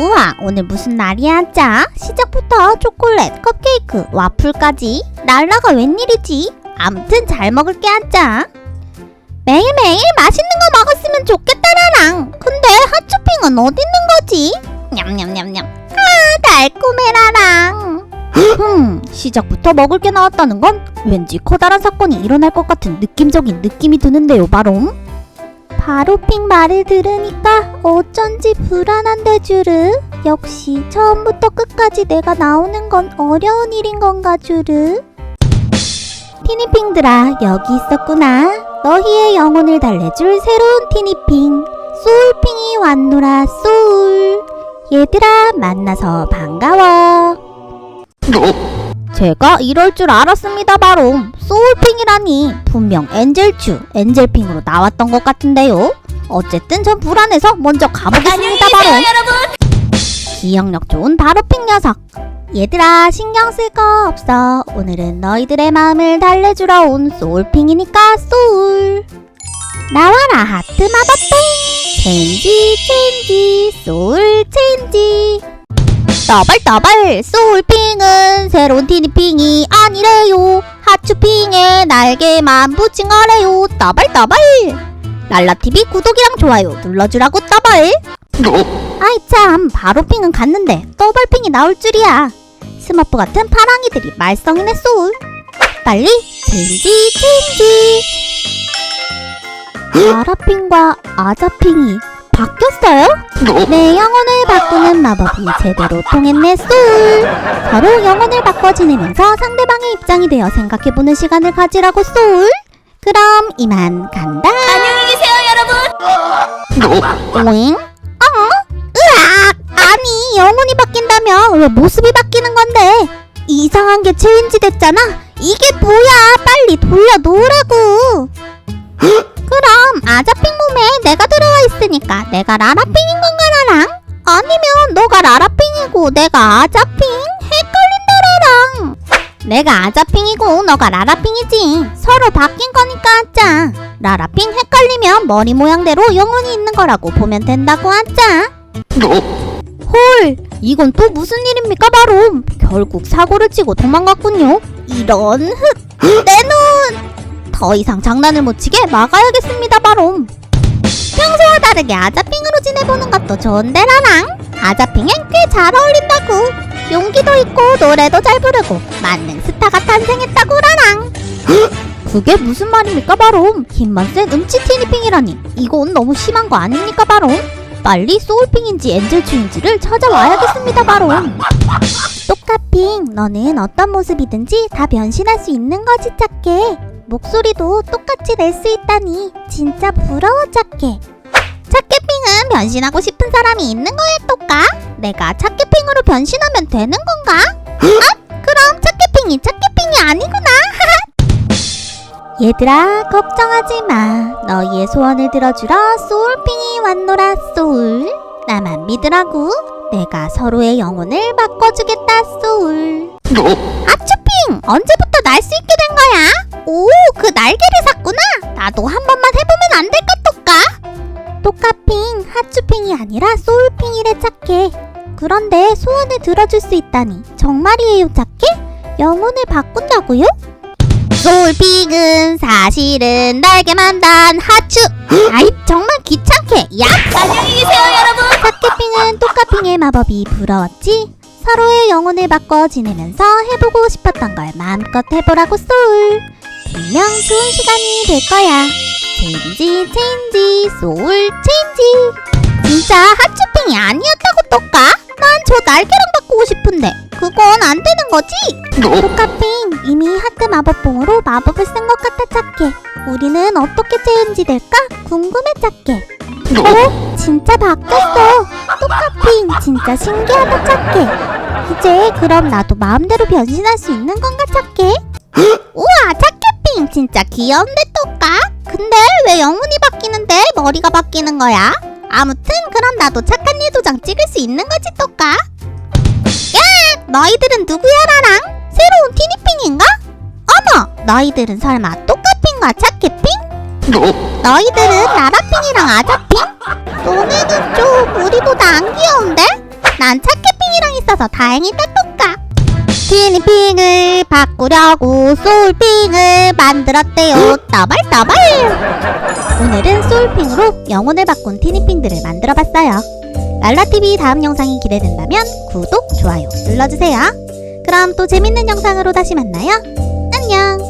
우와, 오늘 무슨 날이야, 짜? 시작부터 초콜릿, 컵케이크, 와플까지. 날라가 웬일이지? 암튼 잘 먹을게, 짜. 매일매일 맛있는 거 먹었으면 좋겠다라랑. 근데 핫쇼핑은 어디 있는 거지? 냠냠냠냠. 아, 달콤해라랑. 흠, 시작부터 먹을 게 나왔다는 건 왠지 커다란 사건이 일어날 것 같은 느낌적인 느낌이 드는데요, 바로. 바로핑 말을 들으니까 어쩐지 불안한데 주르. 역시 처음부터 끝까지 내가 나오는 건 어려운 일인 건가 주르. 티니핑들아 여기 있었구나. 너희의 영혼을 달래줄 새로운 티니핑. 소울핑이 왔노라 소울. 얘들아 만나서 반가워. 제가 이럴 줄 알았습니다 바로. 소울핑이라니. 분명 엔젤추 엔젤핑으로 나왔던 것 같은데요. 어쨌든 전 불안해서 먼저 가보겠습니다 바로. 기억력 좋은 바로핑 녀석. 얘들아 신경 쓸 거 없어. 오늘은 너희들의 마음을 달래주러 온 소울핑이니까 소울. 나와라 하트 마법봉 체인지 체인지 소울 체인지 더블 소울핑은 새로운 티니핑이 아니래요. 하츄핑에 날개만 붙인 거래요. 더블 랄라TV 구독이랑 좋아요 눌러주라고 더블 아이 참 바로핑은 갔는데 더블핑이 나올 줄이야. 스머프 같은 파랑이들이 말썽이네 소울. 빨리 체인지 체인지. 아라핑과 아자핑이 바뀌었어요? 내 영혼을 바꾸는 마법이 제대로 통했네 소울 서로 영혼을 바꿔 지내면서 상대방의 입장이 되어 생각해보는 시간을 가지라고 소울 그럼 이만 간다. 안녕히 계세요, 여러분. 오잉? 어? 으악! 아니 영혼이 바뀐다며 왜 모습이 바뀌는 건데? 이상한 게 체인지 됐잖아. 이게 뭐야? 빨리 돌려놓으라고. 그럼 아자핑 몸에 내가 들어와 있으니까 내가 라라핑인 건가 라랑? 아니면 너가 라라핑이고 내가 아자핑? 헷갈린다 라랑. 내가 아자핑이고 너가 라라핑이지. 서로 바뀐 거니까 아짜 라라핑 헷갈리면 머리 모양대로 영혼이 있는 거라고 보면 된다고 아짜 헐 이건 또 무슨 일입니까 바로? 결국 사고를 치고 도망갔군요. 이런 흑 내눈 더 이상 장난을 못 치게 막아야겠습니다 바로. 평소와 다르게 아자핑으로 지내보는 것도 좋은데 라랑. 아자핑엔 꽤 잘 어울린다고. 용기도 있고 노래도 잘 부르고 만능 스타가 탄생했다고 라랑. 그게 무슨 말입니까 바로 힘만 센 음치 티니핑이라니. 이건 너무 심한 거 아닙니까 바로 빨리 소울핑인지 엔젤추인지를 찾아와야겠습니다 바로 똑카핑. 너는 어떤 모습이든지 다 변신할 수 있는 거지 짝게 목소리도 똑같이 낼 수 있다니. 진짜 부러워 짝게 짝게핑은 변신하고 싶은 사람이 있는 거야 똑까? 내가 짝게핑으로 변신하면 되는 건가? 아 그럼 짝게핑이 짝게핑이 아니구나. 얘들아 걱정하지 마. 너희의 소원을 들어주러 소울핑이 왔노라 소울. 나만 믿으라고. 내가 서로의 영혼을 바꿔주겠다 소울. 아츄핑 언제부터 날 수 있게 된 거야? 오 그 날개를 샀구나. 나도 한 번만 해보면 안 될까 똑카핑 하츄핑이 아니라 소울핑이래 짝게 그런데 소원을 들어줄 수 있다니 정말이에요 짝게? 영혼을 바꾼다고요? 소울핑은 사실은 날개만 단 하츄 아이 정말 귀찮게 야 안녕히 계세요, 여러분. 짝게핑은 똑카핑의 마법이 부러웠지 서로의 영혼을 바꿔 지내면서 해보고 싶었던 걸 마음껏 해보라고 소울 분명 좋은 시간이 될 거야 체인지 체인지 소울 체인지 진짜 하츄핑이 아니었다고 똑까? 난 저 날개랑 바꾸고 싶은데 그건 안 되는 거지? 똑카핑 이미 하트 마법봉으로 마법을 쓴 것 같아 착해 우리는 어떻게 체인지 될까? 궁금해 착해 어? 진짜 바뀌었어 똑카핑 진짜 신기하다 착해 이제 그럼 나도 마음대로 변신할 수 있는 건가 착해? 우와 착 진짜 귀여운데 똑까? 근데 왜 영혼이 바뀌는데 머리가 바뀌는 거야? 아무튼 그럼 나도 착한 일 도장 찍을 수 있는 거지 똑까? 야 너희들은 누구야 나랑? 새로운 티니핑인가? 어머 너희들은 설마 똑카핑과 착해핑? 너희들은 라라핑이랑 아자핑? 너네는 좀 우리보다 안 귀여운데? 난 차키핑이랑 있어서 다행이다 똑까. 티니핑을 바꾸려고 소울핑을 만들었대요. 떠발떠발. 오늘은 소울핑으로 영혼을 바꾼 티니핑들을 만들어봤어요. 랄라TV 다음 영상이 기대된다면 구독, 좋아요 눌러주세요. 그럼 또 재밌는 영상으로 다시 만나요. 안녕.